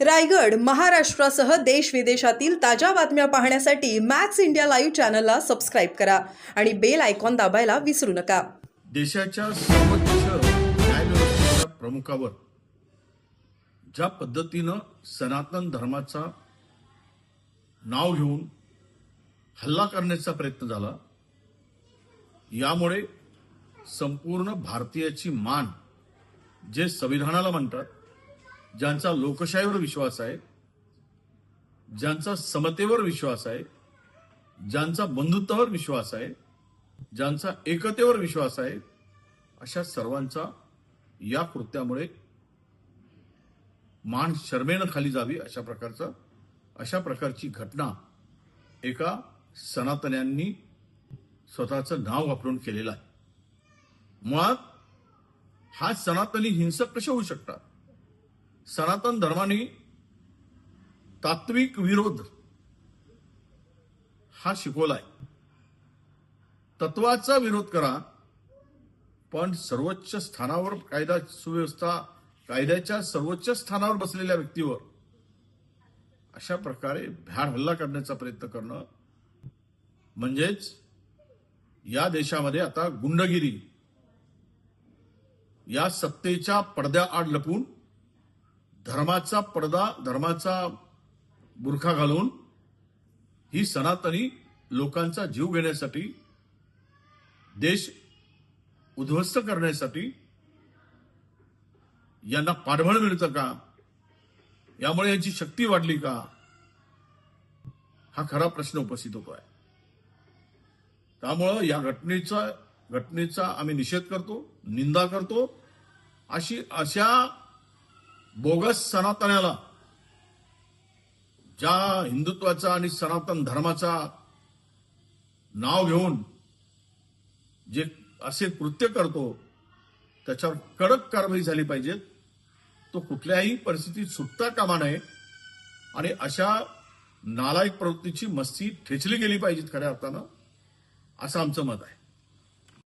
रायगड महाराष्ट्रासह देश विदेशातील ताज्या बातम्या पाहण्यासाठी मॅक्स इंडिया लाईव्ह चॅनलला सबस्क्राईब करा आणि बेल आयकॉन दाबायला विसरू नका. देशाच्या सर्वोच्च प्रमुखावर ज्या पद्धतीनं सनातन धर्माचा नाव घेऊन हल्ला करण्याचा प्रयत्न झाला यामुळे संपूर्ण भारतीयाची मान जे संविधानाला म्हणतात ज्यांचा लोकशाहीवर विश्वास आहे ज्यांचा समतेवर विश्वास आहे ज्यांचा बंधुत्वावर विश्वास आहे ज्यांचा एकतेवर विश्वास आहे अशा सर्वांचा या कृत्यामुळे मान शर्मेनं खाली जावी अशा प्रकारचा अशा प्रकारची घटना एका सनातन्यांनी स्वतःचं नाव वापरून केलेलं आहे. मुळात हा सनातनी हिंसक कसे होऊ शकतात? सनातन धर्माने तात्विक विरोध हा शिकवलाय. तत्वाचा विरोध करा पण सर्वोच्च स्थानावर कायदा सुव्यवस्था कायद्याच्या सर्वोच्च स्थानावर बसलेल्या व्यक्तीवर अशा प्रकारे भ्याड हल्ला करण्याचा प्रयत्न करणं. म्हणजेच या देशामध्ये आता गुंडगिरी या सत्तेच्या पडद्याआड लपून धर्माचा पडदा धर्माचा बुरखा घालून ही सनातनी लोकांचा जीव घेण्यासाठी देश उद्ध्वस्त करण्यासाठी यांना पाठबळ मिळतं का? यामुळे यांची शक्ती वाढली का? हा खरा प्रश्न उपस्थित होतो आहे त्यामुळं या घटनेचा घटनेचा आम्ही निषेध करतो निंदा करतो. अशी अशा बोगस सनातनाला ज्या हिंदुत्वाचा आणि सनातन धर्माचा नाव घेऊन जे असे कृत्य करतो त्याच्यावर कडक कारवाई झाली पाहिजे. तो कुठल्याही परिस्थितीत सुटता कामा नये. आणि अशा नालायक प्रवृत्तीची मस्ती ठेचली गेली पाहिजेत खऱ्या अर्थानं असं आमचं मत आहे.